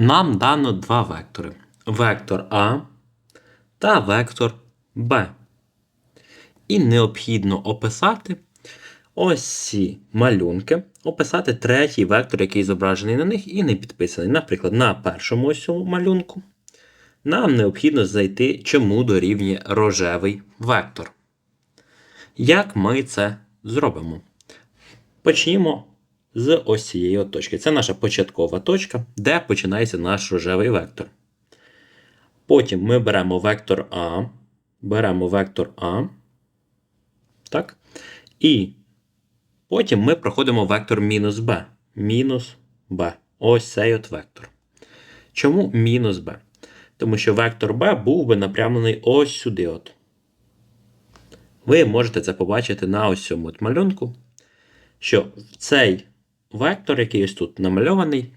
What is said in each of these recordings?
Нам дано два вектори: вектор А та вектор Б. І необхідно описати ось ці малюнки, описати третій вектор, який зображений на них і не підписаний. Наприклад, на першому ось цьому малюнку нам необхідно знайти, чому дорівнює рожевий вектор. Як ми це зробимо? Почнімо з ось цієї от точки. Це наша початкова точка, де починається наш рожевий вектор. Потім ми беремо вектор А, беремо вектор А. Так? І потім ми проходимо вектор мінус b. Мінус b. Ось цей от вектор. Чому мінус b? Тому що вектор b був би напрямлений ось сюди. от. Ви можете це побачити на ось цьому от малюнку, що цей вектор, який ось тут намальований,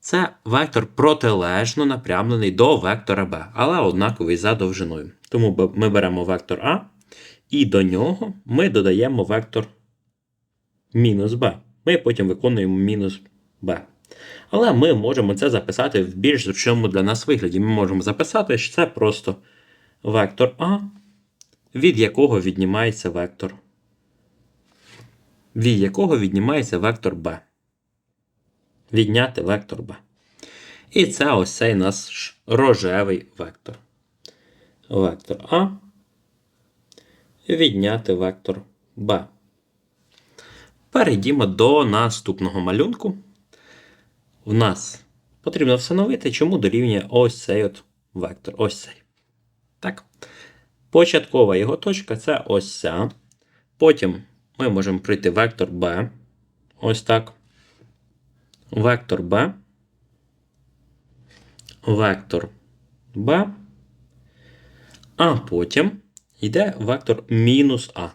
це вектор протилежно напрямлений до вектора b, але однаковий за довжиною. Тому ми беремо вектор А, і до нього ми додаємо вектор мінус b. Ми потім виконуємо мінус b. Але ми можемо це записати в більш зручному для нас вигляді. Ми можемо записати, що це просто вектор А, від якого віднімається вектор. Від якого віднімається вектор b. Відняти вектор b. І це ось цей наш рожевий вектор. Вектор А. Відняти вектор b. Перейдімо до наступного малюнку. В нас потрібно встановити, чому дорівнює ось цей от вектор. Ось цей. Так. Початкова його точка це ось ця. Потім ми можемо прийти вектор b. Ось так. Вектор b. Вектор b. А потім йде вектор мінус а.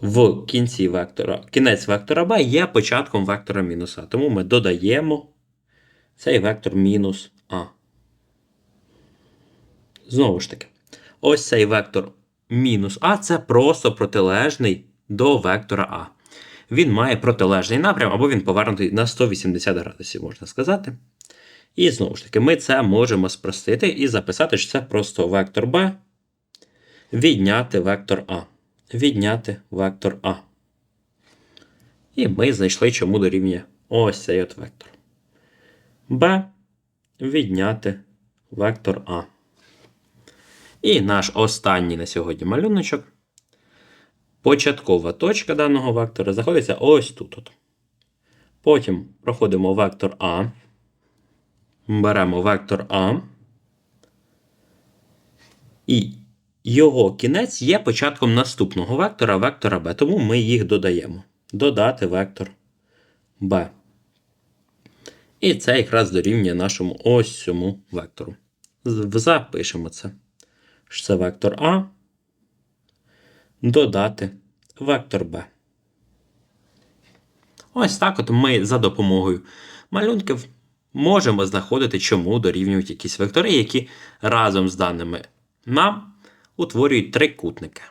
В кінці вектора, кінець вектора b є початком вектора мінус а. Тому ми додаємо цей вектор мінус а. Знову ж таки, ось цей вектор мінус а це просто протилежний до вектора а. Він має протилежний напрям, або він повернутий на 180 градусів, можна сказати. І знову ж таки, ми це можемо спростити і записати, що це просто вектор b відняти вектор а. Відняти вектор А. І ми знайшли, чому дорівнює ось цей от вектор. b відняти вектор А. І наш останній на сьогодні малюночок. Початкова точка даного вектора знаходиться ось тут. От. Потім проходимо вектор А. Беремо вектор А. І його кінець є початком наступного вектора, вектора b. Тому ми їх додаємо. Додати вектор b. І це якраз дорівнює нашому ось цьому вектору. Запишемо це. Що це вектор А. Додати вектор Б. Ось так от ми за допомогою малюнків можемо знаходити, чому дорівнюють якісь вектори, які разом з даними нам утворюють трикутники.